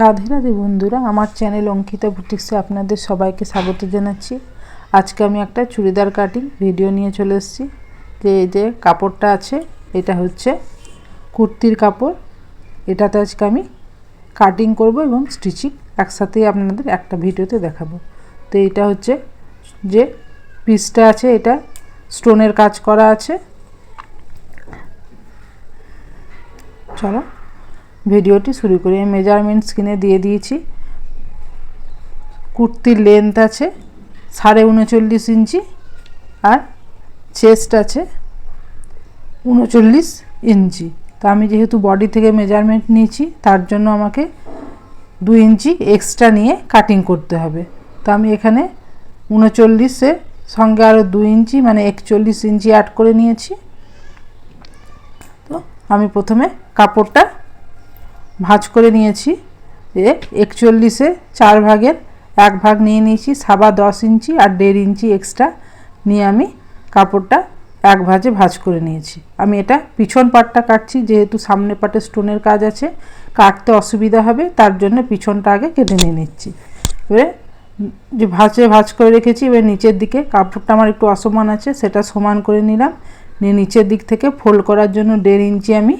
রাধে রাধে বন্ধুরা, আমার চ্যানেল অঙ্কিতা বুটিক্সে আপনাদের সবাইকে স্বাগত জানাচ্ছি। আজকে আমি একটা চুড়িদার কাটিং ভিডিও নিয়ে চলে এসেছি। যে এই যে কাপড়টা আছে, এটা হচ্ছে কুর্তির কাপড়। এটাতে আজকে আমি কাটিং করব এবং স্টিচিং একসাথেই আপনাদের একটা ভিডিওতে দেখাবো। তো এটা হচ্ছে যে পিসটা আছে, এটা স্টোনের কাজ করা আছে। চলো। ভিডিওটি শুরু করি। আমি মেজারমেন্ট স্ক্রিনে দিয়ে দিয়েছি। কুর্তির লেন্থ আছে সাড়ে উনচল্লিশ ইঞ্চি আর চেস্ট আছে উনচল্লিশ ইঞ্চি। তা আমি যেহেতু বডি থেকে মেজারমেন্ট নিয়েছি, তার জন্য আমাকে দু ইঞ্চি এক্সট্রা নিয়ে কাটিং করতে হবে। তো আমি এখানে উনচল্লিশে সঙ্গে আরও দু ইঞ্চি মানে একচল্লিশ ইঞ্চি অ্যাড করে নিয়েছি। তো আমি প্রথমে কাপড়টা ভাঁজ করে নিয়েছি। এ একচল্লিশে চার ভাগের এক ভাগ নিয়ে নিয়েছি, সাবা দশ ইঞ্চি আর দেড় ইঞ্চি এক্সট্রা নিয়ে আমি কাপড়টা এক ভাজে ভাজ করে নিয়েছি। আমি এটা পিছন পাটটা কাটছি, যেহেতু সামনে পাটে স্টোনের কাজ আছে, কাটতে অসুবিধা হবে, তার জন্য পিছনটা আগে কেটে নিয়ে নিচ্ছি। এবারে যে ভাঁজে ভাঁজ করে রেখেছি, এবার নিচের দিকে কাপড়টা আমার একটু অসমান আছে, সেটা সমান করে নিলাম। নিয়ে নিচের দিক থেকে ফোল্ড করার জন্য দেড় ইঞ্চি আমি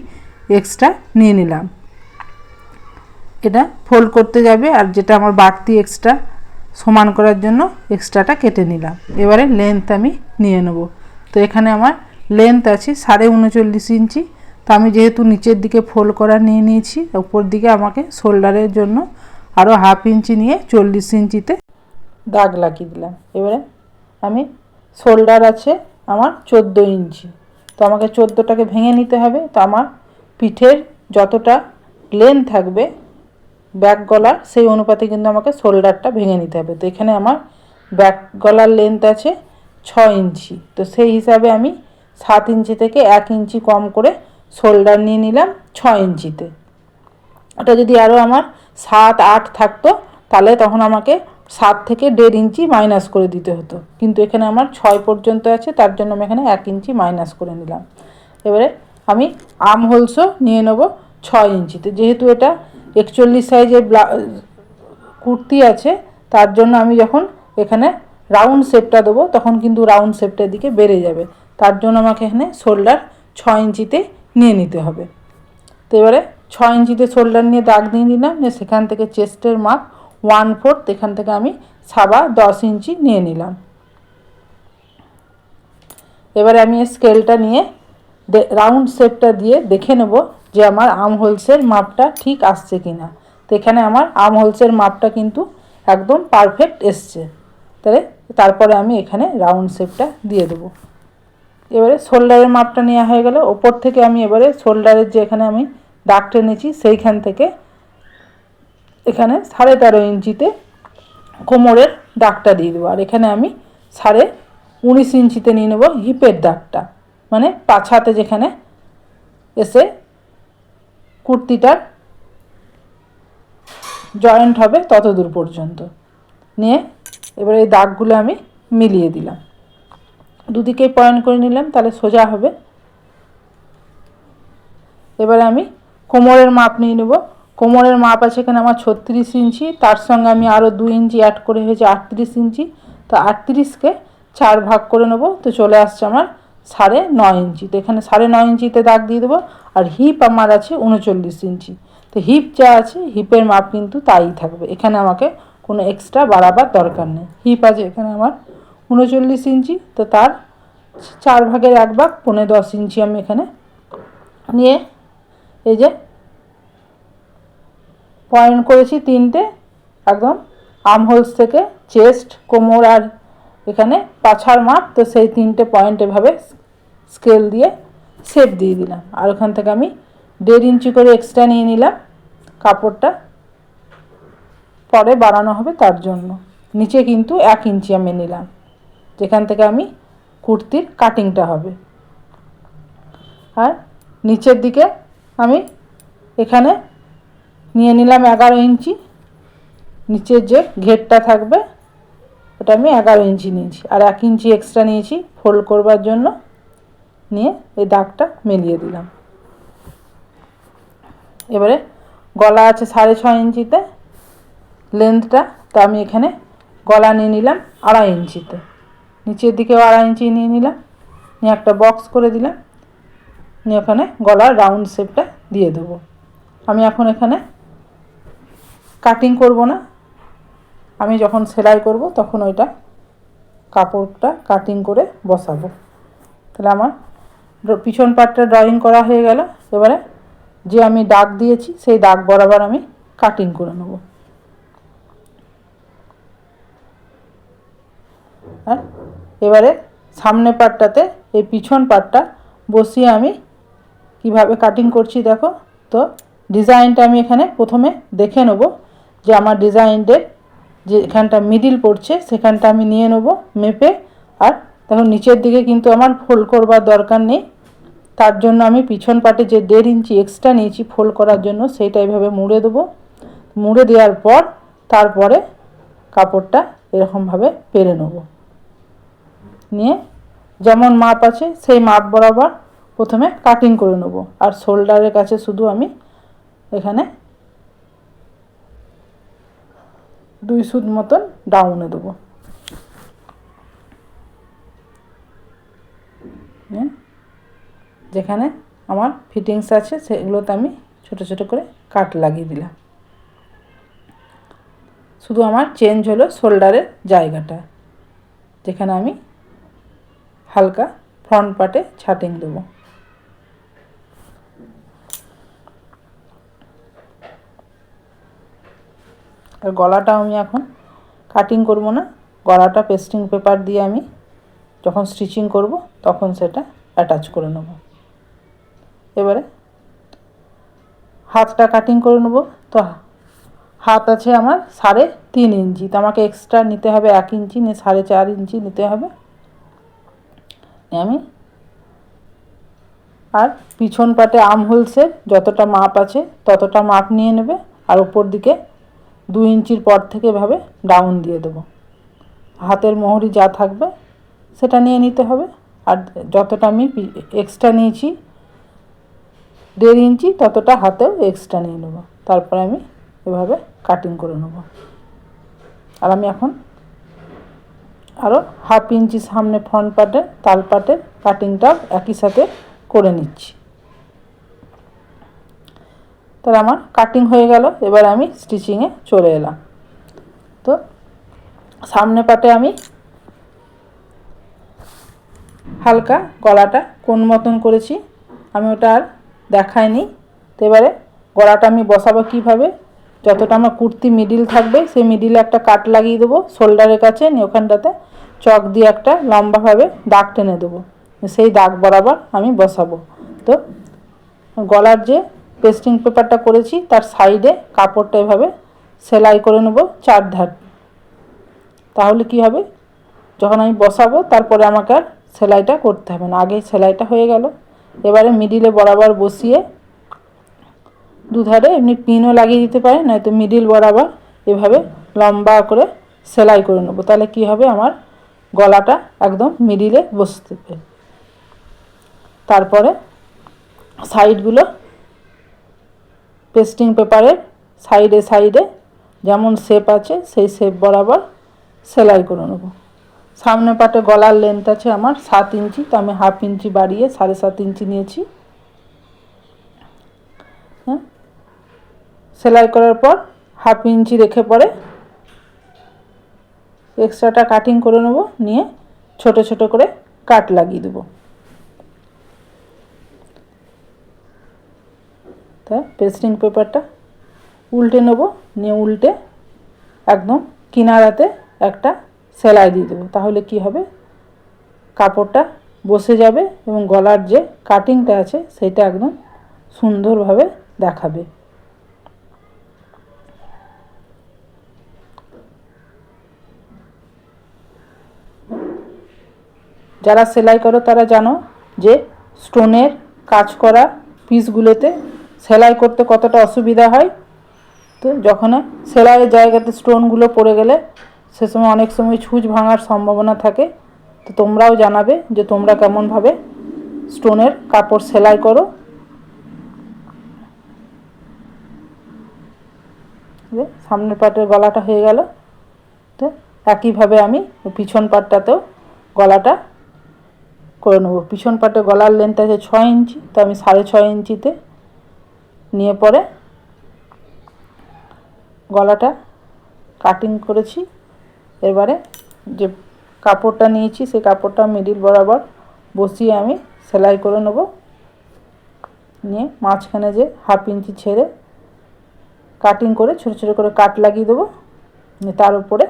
এক্সট্রা নিয়ে নিলাম। এটা ফোল্ড করতে যাবে আর যেটা আমার বাড়তি এক্সট্রা সমান করার জন্য এক্সট্রাটা কেটে নিলাম। এবারে লেন্থ আমি নিয়ে নেব। তো এখানে আমার লেন্থ আছে সাড়ে উনচল্লিশ ইঞ্চি। তো আমি যেহেতু নিচের দিকে ফোল্ড করা নিয়ে নিয়েছি, উপর দিকে আমাকে শোল্ডারের জন্য আরও হাফ ইঞ্চি নিয়ে চল্লিশ ইঞ্চিতে দাগ লাগিয়ে দিলাম। এবারে আমি শোল্ডার আছে আমার চোদ্দ ইঞ্চি। তো আমাকে চোদ্দোটাকে ভেঙে নিতে হবে। তো আমার পিঠের যতটা লেন্থ থাকবে ব্যাক গলার, সেই অনুপাতে কিন্তু আমাকে শোল্ডারটা ভেঙে নিতে হবে। তো এখানে আমার ব্যাক গলার লেন্থ আছে ছ ইঞ্চি। তো সেই হিসাবে আমি সাত ইঞ্চি থেকে এক ইঞ্চি কম করে শোল্ডার নিয়ে নিলাম ছ ইঞ্চিতে। ওটা যদি আরও আমার সাত, আট থাকতো, তাহলে তখন আমাকে সাত থেকে দেড় ইঞ্চি মাইনাস করে দিতে হতো। কিন্তু এখানে আমার ছয় পর্যন্ত আছে, তার জন্য আমি এখানে এক ইঞ্চি মাইনাস করে নিলাম। এবারে আমি আম হোলসও নিয়ে নেব ছয় ইঞ্চিতে। যেহেতু এটা একচল্লিশ সাইজের কুর্তি আছে, তার জন্য আমি যখন এখানে রাউন্ড শেপটা দেবো, তখন কিন্তু রাউন্ড শেপটার দিকে বেড়ে যাবে। তার জন্য আমাকে এখানে শোল্ডার ছ ইঞ্চিতে নিয়ে নিতে হবে। তো এবারে ছ ইঞ্চিতে শোল্ডার নিয়ে দাগ দিয়ে নিলাম, নিয়ে সেখান থেকে চেস্টের মাপ ওয়ান ফোর্থ এখান থেকে আমি সাবা দশ ইঞ্চি নিয়ে নিলাম। এবারে আমি স্কেলটা নিয়ে রাউন্ড শেপটা দিয়ে দেখে নেব যে আমার আম হোলসের মাপটা ঠিক আসছে কি না তো এখানে আমার আম হোলসের মাপটা কিন্তু একদম পারফেক্ট এসছে। তাহলে তারপরে আমি এখানে রাউন্ড শেপটা দিয়ে দেবো। এবারে শোল্ডারের মাপটা নেওয়া হয়ে গেল। ওপর থেকে আমি এবারে শোল্ডারের যে এখানে আমি দাগ টেনেছি সেইখান থেকে এখানে সাড়ে তেরো ইঞ্চিতে কোমরের দাগটা দিয়ে দেবো। আর এখানে আমি সাড়ে উনিশ ইঞ্চিতে নিয়ে নেব হিপের দাগটা। মানে পাছাতে যেখানে এসে কুর্তিটার জয়েন্ট হবে তত দূর পর্যন্ত। নিয়ে এবার এই দাগগুলো আমি মিলিয়ে দিলাম। দুদিকেই পয়েন্ট করে নিলাম, তাহলে সোজা হবে। এবারে আমি কোমরের মাপ নিয়ে নেব। কোমরের মাপ আছে এখানে আমার ছত্রিশ ইঞ্চি, তার সঙ্গে আমি আরও দু ইঞ্চি অ্যাড করে হয়েছে আটত্রিশ ইঞ্চি। তো আটত্রিশকে চার ভাগ করে নেব, তো চলে আসছে আমার সাড়ে নয় ইঞ্চি। তো এখানে সাড়ে নয় ইঞ্চিতে দাগ দিয়ে দেবো, আর হিপ আমার আছে উনচল্লিশ ইঞ্চি। তো হিপ যা আছে হিপের মাপ কিন্তু তাই থাকবে। এখানে আমাকে কোনো এক্সট্রা বাড়াবার দরকার নেই। হিপ আছে এখানে আমার উনচল্লিশ ইঞ্চি, তো তার চার ভাগের এক ভাগ পনেরো দশ ইঞ্চি আমি এখানে নিয়ে এই যে পয়েন্ট করেছি তিনটে, একদম আমহোলস থেকে চেস্ট কোমর আর এখানে পাছার মাপ তো সেই তিনটে পয়েন্ট এভাবে স্কেল দিয়ে শেপ দিয়ে দিলাম। আর ওখান থেকে আমি দেড় ইঞ্চি করে এক্সট্রা নিয়ে নিলাম। কাপড়টা পরে বাড়ানো হবে তার জন্য। নিচে কিন্তু এক ইঞ্চি আমি নিলাম। যেখান থেকে আমি কুর্তির কাটিংটা হবে। আর নিচের দিকে আমি এখানে নিয়ে নিলাম এগারো ইঞ্চি। নিচের যে ঘেরটা থাকবে ওটা আমি এগারো ইঞ্চি নিয়েছি। আর এক ইঞ্চি এক্সট্রা নিয়েছি ফোল্ড করবার জন্য। নিয়ে এই দাগটা মিলিয়ে দিলাম। এবারে গলা আছে সাড়ে ছয় ইঞ্চিতে। লেন্থটা তো আমি এখানে গলা নিয়ে নিলাম আড়াই ইঞ্চিতে। নিচের দিকেও আড়াই ইঞ্চি নিয়ে নিলাম। নিয়ে একটা বক্স করে দিলাম। নিয়ে ওখানে গলার রাউন্ড শেপটা দিয়ে দেবো। আমি এখন এখানে কাটিং করব না। আমি যখন সেলাই করব, তখন ওইটা কাপড়টা কাটিং করে বসাবো। তাহলে আমার পিছন পাটটা ড্রয়িং করা হয়ে গেল। এবারে যে আমি দাগ দিয়েছি, সেই দাগ বরাবর আমি কাটিং করে নেব। হ্যাঁ? এবারে সামনে পাটটাতে এই পিছন পাটটা বসিয়ে আমি কীভাবে কাটিং করছি দেখো? তো ডিজাইনটা আমি এখানে প্রথমে দেখে নেব যে আমার ডিজাইনদের যে এখানটা মিডিল পড়ছে, সেখানটা আমি নিয়ে নেব, মেপে। আর দেখো, নিচের দিকে কিন্তু আমার ফোল্ড করবার দরকার নেই। তার জন্য আমি পিছন পাটে যে দেড় ইঞ্চি এক্সট্রা নিয়েছি ফোল্ড করার জন্য, সেইটা এইভাবে মুড়ে দেবো। মুড়ে দেওয়ার পর তারপরে কাপড়টা এরকমভাবে পেরে নেব। নিয়ে যেমন মাপ আছে, সেই মাপ বরাবর প্রথমে কাটিং করে নেব। আর শোল্ডারের কাছে শুধু আমি এখানে দুই সুদ মতন ডাউনে দেবো। যেখানে আমার ফিটিংস আছে, সেগুলোতে আমি ছোট ছোট করে কাট লাগিয়ে দিলাম। শুধু আমার চেঞ্জ হলো শোল্ডারের জায়গাটা, যেখানে আমি হালকা ফ্রন্ট পার্টে ছাটিং দেবো। আর গলাটা আমি এখন কাটিং করব না। গলাটা পেস্টিং পেপার দিয়ে আমি যখন স্টিচিং করব তখন সেটা অ্যাটাচ করে নেব। এবারে হাতটা কাটিং করে নেব। তো হাত আছে আমার সাড়ে তিন ইঞ্চি। তো আমাকে এক্সট্রা নিতে হবে এক ইঞ্চি, নিয়ে সাড়ে চার ইঞ্চি নিতে হবে। আমি আর পিছন পাটে আম হোলসের যতটা মাপ আছে ততটা মাপ নিয়ে নেবে। আর উপর দিকে দু ইঞ্চির পর থেকে এভাবে ডাউন দিয়ে দেবো। হাতের মোহরি যা থাকবে সেটা নিয়ে নিতে হবে। আর যতটা আমি এক্সট্রা নিয়েছি, দেড় ইঞ্চি, ততটা হাতেও এক্সট্রা নিয়ে নেব। তারপরে আমি এভাবে কাটিং করে নেব। আর আমি এখন আরও হাফ ইঞ্চি সামনে ফ্রন্ট পার্টে তাল পার্টের কাটিংটাও একই সাথে করে নিচ্ছি। তাহলে আমার কাটিং হয়ে গেল, এবার আমি স্টিচিংয়ে চলে এলাম। তো সামনে পাটে আমি হালকা গলাটা কোন মতন করেছি, আমি ওটা আর দেখাইনি। তো এবারে গলাটা আমি বসাবো কীভাবে, যতটা আমার কুর্তি মিডিল থাকবে, সেই মিডিলে একটা কাট লাগিয়ে দেবো শোল্ডারের কাছে, নিয়ে ওখানটাতে চক দিয়ে একটা লম্বাভাবে দাগ টেনে দেবো। সেই দাগ বরাবর আমি বসাবো। তো গলার যে পেস্টিং পেপারটা করেছি, তার সাইডে কাপড়টা এভাবে সেলাই করে নেব চার ধার। তাহলে কি হবে? যখন আমি বসাবো, তারপরে আমাকে আর সেলাইটা করতে হবে না। আগেই সেলাইটা হয়ে গেল। এবারে মিডিলে বরাবর বসিয়ে দুধারে এমনি পিনও লাগিয়ে দিতে পারে, নয়তো মিডিল বরাবর এভাবে লম্বা করে সেলাই করে নেব। তাহলে কি হবে? আমার গলাটা একদম মিডিলে বসতে পারে তারপরে সাইডগুলো পেস্টিং পেপারের সাইডে সাইডে যেমন শেপ আছে, সেই শেপ বরাবর সেলাই করে নেব। সামনে পাটে গলার লেন্থ আছে আমার সাত ইঞ্চি, তো আমি হাফ ইঞ্চি বাড়িয়ে সাড়ে সাত ইঞ্চি নিয়েছি। হ্যাঁ? সেলাই করার পর হাফ ইঞ্চি রেখে পরে এক্সট্রাটা কাটিং করে নেব, নিয়ে ছোট ছোট করে কাট লাগিয়ে দেবো। তা পেস্টিং পেপারটা উল্টে নেব, নিয়ে উল্টে একদম কিনারাতে একটা সেলাই দিয়ে দেবো। তাহলে কি হবে? কাপড়টা বসে যাবে এবং গলার যে কাটিংটা আছে সেটা একদম সুন্দরভাবে দেখাবে। যারা সেলাই করো তারা জানো যে স্টোনের কাজ করা পিসগুলোতে সেলাই করতে কতটা অসুবিধা হয়? তো যখন সেলাইয়ের জায়গাতে স্টোনগুলো পড়ে গেলে সে সময় অনেক সময় ছুঁচ ভাঙার সম্ভাবনা থাকে। তো তোমরাও জানাবে যে তোমরা কেমনভাবে স্টোনের কাপড় সেলাই করো। সামনের পাটের গলাটা হয়ে গেল। তো একইভাবে আমি পিছন পাটটাতেও গলাটা করে নেব। পিছন পাটে গলার লেন্থ আছে ছয় ইঞ্চি, তো আমি সাড়ে ছয় ইঞ্চিতে নিয়ে পরে গলাটা কাটিং করেছি। এবারে যে কাপড়টা নিয়েছি, সেই কাপড়টা মিডিল বরাবর বসিয়ে আমি সেলাই করে নেব। নিয়ে মাঝখানে যে হাফ ইঞ্চি ছেড়ে কাটিং করে ছোটো ছোটো করে কাট লাগিয়ে দেবো। তার উপরে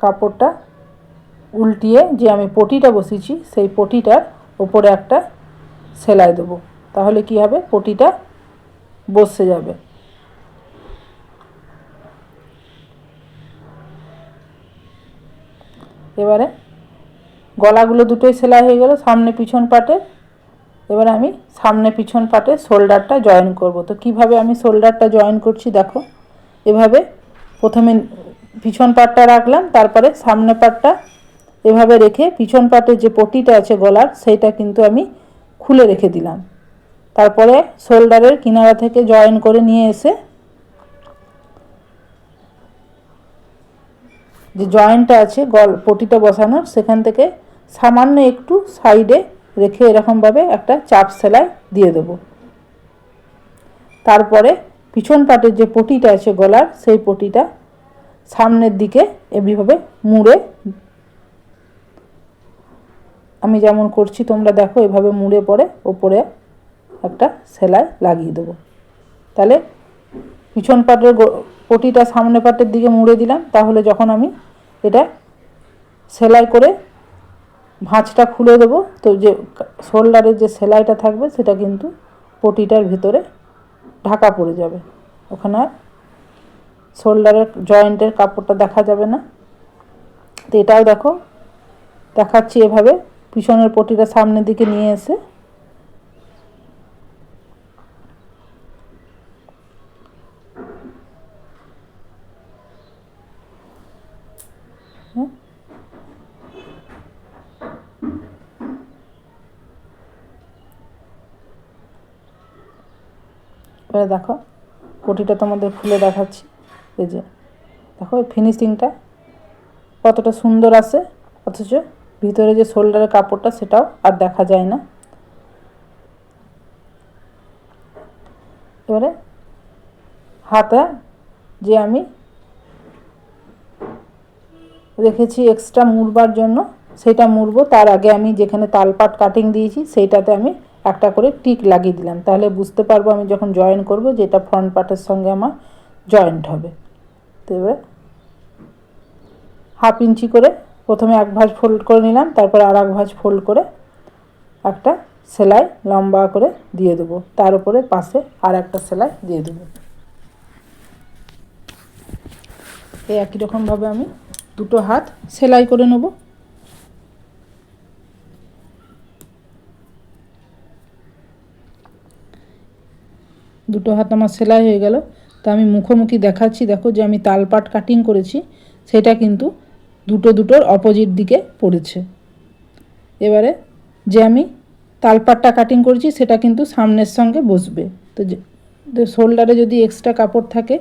কাপড়টা উল্টিয়ে যে আমি পটিটা বসিয়েছি, সেই পটিটার ওপরে একটা সেলাই দেবো। তাহলে কি হবে? পটিটা বসে যাবে। এবারে গলাগুলো দুটোই সেলাই হয়ে গেল, সামনে পিছন পাটে। এবারে আমি সামনে পিছন পাটে শোল্ডারটা জয়েন করব। তো কীভাবে আমি শোল্ডারটা জয়েন করছি দেখো। এভাবে প্রথমে পিছন পাটটা রাখলাম, তারপরে সামনে পাটটা এভাবে রেখে পিছন পাটে যে পটিটা আছে গলার, সেইটা কিন্তু আমি খুলে রেখে দিলাম। তারপরে শোল্ডারের কিনারা থেকে জয়েন করে নিয়ে এসে যে জয়েন্টটা আছে, গল, পটিটা বসানোর, সেখান থেকে সামান্য একটু সাইডে রেখে এরকমভাবে একটা চাপ সেলাই দিয়ে দেবো। তারপরে পিছন পাটের যে পটিটা আছে গলার, সেই পটিটা সামনের দিকে এভাবে মুড়ে আমি যেমন করছি, তোমরা দেখো, এভাবে মুড়ে পরে ওপরে একটা সেলাই লাগিয়ে দেবো। তাহলে পিছন পাটের পটিটা সামনে পাটের দিকে মুড়ে দিলাম, তাহলে যখন আমি এটা সেলাই করে ভাঁজটা খুলে দেবো, তো যে শোল্ডারের যে সেলাইটা থাকবে, সেটা কিন্তু পটিটার ভিতরে ঢাকা পড়ে যাবে। ওখানে শোল্ডারের জয়েন্টের কাপড়টা দেখা যাবে না। তো এটাও দেখো, দেখাচ্ছি এভাবে পিছনের পটিটা সামনের দিকে নিয়ে এসে এবারে দেখো, পটিটা তোমাদের খুলে দেখাচ্ছি। এই যে, দেখো ফিনিশিংটা কতটা সুন্দর আসে অথচ ভিতরে যে শোল্ডারের কাপড়টা সেটাও আর দেখা যায় না। এবারে হাতা যে আমি রেখেছি এক্সট্রা মুড়বার জন্য, সেটা মুড়বো। তার আগে আমি যেখানে তালপাট কাটিং দিয়েছি সেইটাতে আমি একটা করে টিক লাগিয়ে দিলাম। তাহলে বুঝতে পারব আমি যখন জয়েন করব যে এটা ফ্রন্ট পার্টের সঙ্গে আমার জয়েন্ট হবে। তো এবারে হাফ ইঞ্চি করে প্রথমে এক ভাঁজ ফোল্ড করে নিলাম, তারপর আর এক ভাঁজ ফোল্ড করে একটা সেলাই লম্বা করে দিয়ে দেবো। তার উপরে পাশে আর একটা সেলাই দিয়ে দেবো। এই একই রকমভাবে আমি দুটো হাত সেলাই করে নেব। দুটো হাত আমার সেলাই হয়ে গেল। তা আমি মুখোমুখি দেখাচ্ছি, দেখো যে আমি তালপাট কাটিং করেছি, সেটা কিন্তু দুটো দুটোর অপোজিট দিকে পড়েছে। এবারে যে আমি তালপাটটা কাটিং করেছি, সেটা কিন্তু সামনের সঙ্গে বসবে। তো যে শোল্ডারে যদি এক্সট্রা কাপড় থাকে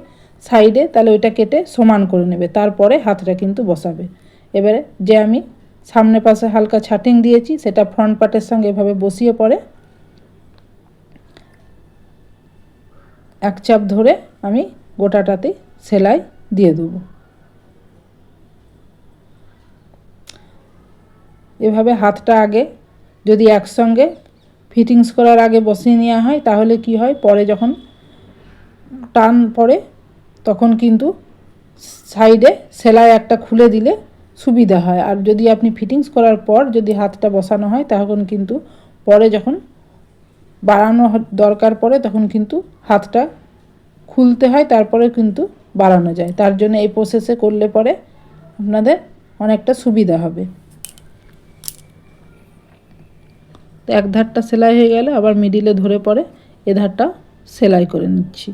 সাইডে তাহলে ওইটা কেটে সমান করে নেবে। তারপরে হাতটা কিন্তু বসাবে। এবারে যে আমি সামনে পাশে হালকা ছাটিং দিয়েছি, সেটা ফ্রন্ট পার্টের সঙ্গে এভাবে বসিয়ে পড়ে এক চাপ ধরে আমি গোটাটাতে সেলাই দিয়ে দেবো। এভাবে হাতটা আগে যদি একসঙ্গে ফিটিংস করার আগে বসিয়ে নেওয়া হয়, তাহলে কি হয়? পরে যখন টান পড়ে, তখন কিন্তু সাইডে সেলাই একটা খুলে দিলে সুবিধা হয়। আর যদি আপনি ফিটিংস করার পর যদি হাতটা বসানো হয়, তখন কিন্তু পরে যখন বাড়ানো দরকার পড়ে, তখন কিন্তু হাতটা খুলতে হয়, তারপরে কিন্তু বাড়ানো যায়। তার জন্য এই প্রসেসে করলে পরে আপনাদের অনেকটা সুবিধা হবে। তো এক ধারটা সেলাই হয়ে গেলে আবার মিডিলে ধরে পরে এ ধারটা সেলাই করে নিচ্ছি।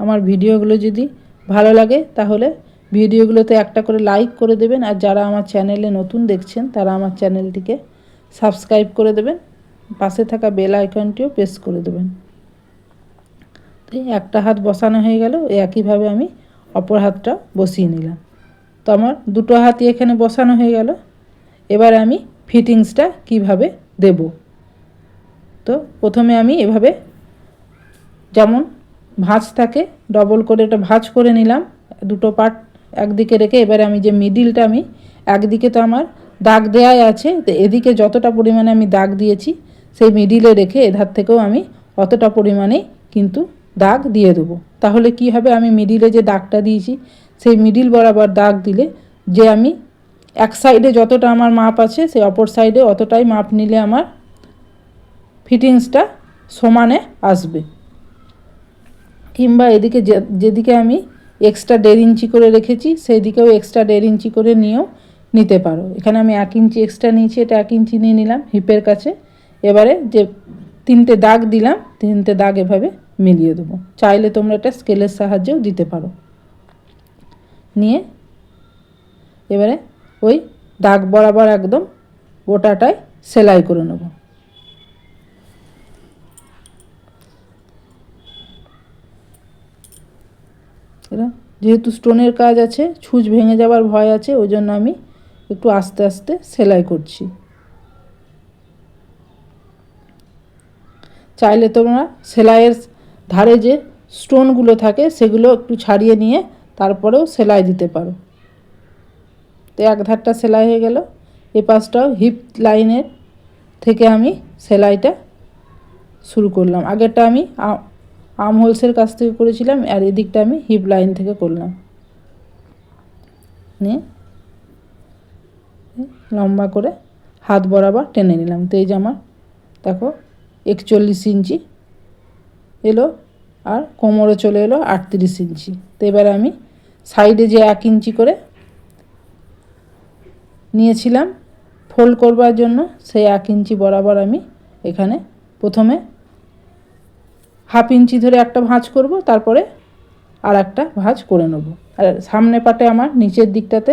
আমার ভিডিওগুলো যদি ভালো লাগে তাহলে ভিডিওগুলোতে একটা করে লাইক করে দেবেন আর যারা আমার চ্যানেলে নতুন দেখছেন তারা আমার চ্যানেলটিকে সাবস্ক্রাইব করে দেবেন, পাশে থাকা বেল আইকনটিও প্রেস করে দেবেন। তো একটা হাত বসানো হয়ে গেল একইভাবে আমি অপর হাতটা বসিয়ে নিলাম। তো আমার দুটো হাতই এখানে বসানো হয়ে গেল। এবার আমি ফিটিংসটা কীভাবে দেব? তো প্রথমে আমি এভাবে যেমন ভাঁজ থাকে ডবল করে এটা ভাঁজ করে নিলাম। দুটো পার্ট একদিকে রেখে এবারে আমি যে মিডিলটা আমি, একদিকে তো আমার দাগ দেয়াই আছে, তো এদিকে যতটা পরিমাণে আমি দাগ দিয়েছি, সেই মিডিলে রেখে এধার থেকেও আমি অতটা পরিমাণেই কিন্তু দাগ দিয়ে দেবো। তাহলে কি হবে? আমি মিডিলে যে দাগটা দিয়েছি, সেই মিডিল বরাবর দাগ দিলে যে আমি এক সাইডে যতটা আমার মাপ আছে সেই অপর সাইডে অতটাই মাপ নিলে আমার ফিটিংসটা সমানে আসবে। কিংবা এদিকে যেদিকে আমি এক্সট্রা দেড় ইঞ্চি করে রেখেছি সেই দিকেও এক্সট্রা দেড় ইঞ্চি করে নিয়েও নিতে পারো। এখানে আমি এক ইঞ্চি এক্সট্রা নিয়েছি, এটা এক ইঞ্চি নিয়ে নিলাম হিপের কাছে। এবারে যে তিনটে দাগ দিলাম, তিনটে দাগ এভাবে মিলিয়ে দেবো। চাইলে তোমরা এটা স্কেলের সাহায্যেও দিতে পারো। নিয়ে এবারে ওই দাগ বরাবর একদম গোটাটায় সেলাই করে নেব। যেহেতু স্টোনের কাজ আছে, ছুঁচ ভেঙে যাওয়ার ভয় আছে, ওই জন্য আমি একটু আস্তে আস্তে সেলাই করছি। চাইলে তোমরা সেলাইয়ের ধারে যে স্টোনগুলো থাকে সেগুলো একটু ছাড়িয়ে নিয়ে তারপরেও সেলাই দিতে পারো। তো এক ধারটা সেলাই হয়ে গেল। এ পাশটাও হিপ লাইনের থেকে আমি সেলাইটা শুরু করলাম। আগেরটা আমি আ- আর্ম হোলসের কাছ থেকে করেছিলাম, আর এদিকটা আমি হিপ লাইন থেকে করলাম। নিয়ে লম্বা করে হাত বরাবর টেনে নিলাম। তো এই জামা দেখো একচল্লিশ ইঞ্চি এলো আর কোমরে চলে এলো আটত্রিশ ইঞ্চি। তো এবারে আমি সাইডে যে এক ইঞ্চি করে নিয়েছিলাম, ফোল্ড করবার জন্য সেই এক ইঞ্চি বরাবর আমি এখানে প্রথমে হাফ ইঞ্চি ধরে একটা ভাঁজ করব, তারপরে আর একটা ভাঁজ করে নেব। আর সামনে পাটে আমার নিচের দিকটাতে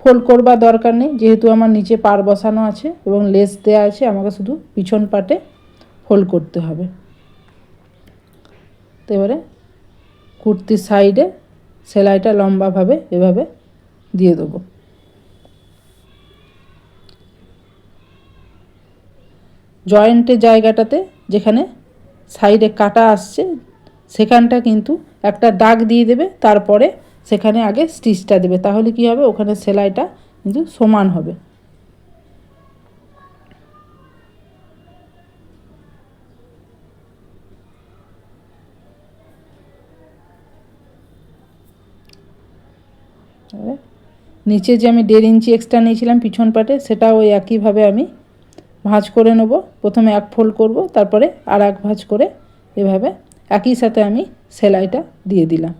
ফোল্ড করবার দরকার নেই, যেহেতু আমার নিচে পার বসানো আছে এবং লেস দেওয়া আছে, আমাকে শুধু পিছন পাটে ফোল্ড করতে হবে। তো এবারে কুর্তির সাইডে সেলাইটা লম্বাভাবে এভাবে দিয়ে দেবো। জয়েন্টের জায়গাটাতে যেখানে সাইডে কাটা আসছে, সেখানটা কিন্তু একটা দাগ দিয়ে দেবে, তারপরে সেখানে আগে স্টিচটা দেবে। তাহলে কি হবে? ওখানে সেলাইটা কিন্তু সমান হবে। নিচে যে আমি দেড় ইঞ্চি এক্সট্রা নিয়েছিলাম পিছন পাটে সেটা ওই একইভাবে আমি ভাঁজ করে নেব। প্রথমে এক ফোল্ড করব, তারপরে আর এক ভাঁজ করে এভাবে একই সাথে আমি সেলাইটা দিয়ে দিলাম।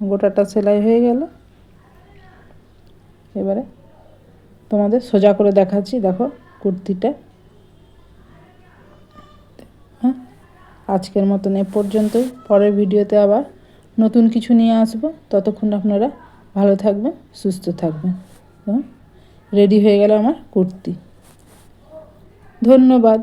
গোটাটা সেলাই হয়ে গেল। এবারে তোমাদের সোজা করে দেখাচ্ছি, দেখো কুর্তিটা। হ্যাঁ আজকের মতন এ পর্যন্তই। পরের ভিডিওতে আবার নতুন কিছু নিয়ে আসব। ততক্ষণ আপনারা ভালো থাকবেন, সুস্থ থাকবেন। রেডি হয়ে গেল আমার কুর্তি। ধন্যবাদ।